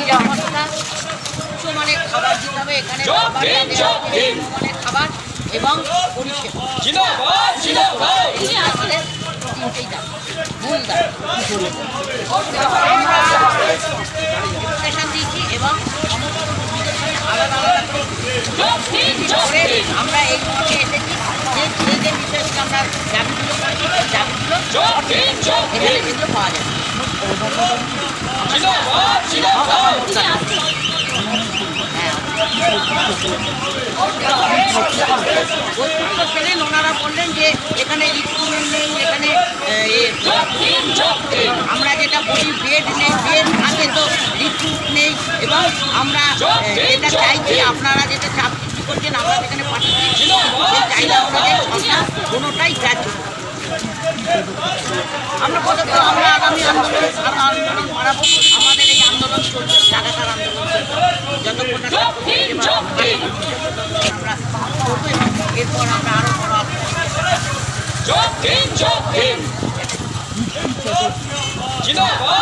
নিরাপত্তা উচ্চমানের খাবার দিতে হবে এখানে খাবার এবং পরিষেবা। এই তিনটেই মূল আমরা দিয়েছি এবং সমস্ত কর্মীদের সাথে আলাদা আলাদা করে আমরা এই মঞ্চে এসেছি যে যে যে আমরা দাবিগুলো দাবিগুলো এখানে যেগুলো পাওয়া যাবে ছিলেন ওনারা বললেন যে এখানে রিক্রুটমেন্ট নেই এখানে আমরা যেটা বলি বেড নেই বেড থাকে তো রিক্রুট নেই এবং আমরা এটা চাইছি আপনারা যেটা চাপ সৃষ্টি করছেন আমরা যেখানে পাঠাচ্ছি সেই চাহিদা অনুযায়ী কোনোটাই গ্রাহ্য আমরা আমরা আগামী আন্দোলন আরও আন্দোলন বাড়াবো আমাদের এই আন্দোলন চলবে লাগাতার আন্দোলন যতক্ষণ আমরা এরপর আমরা আরও বড় জিন্দাবাদ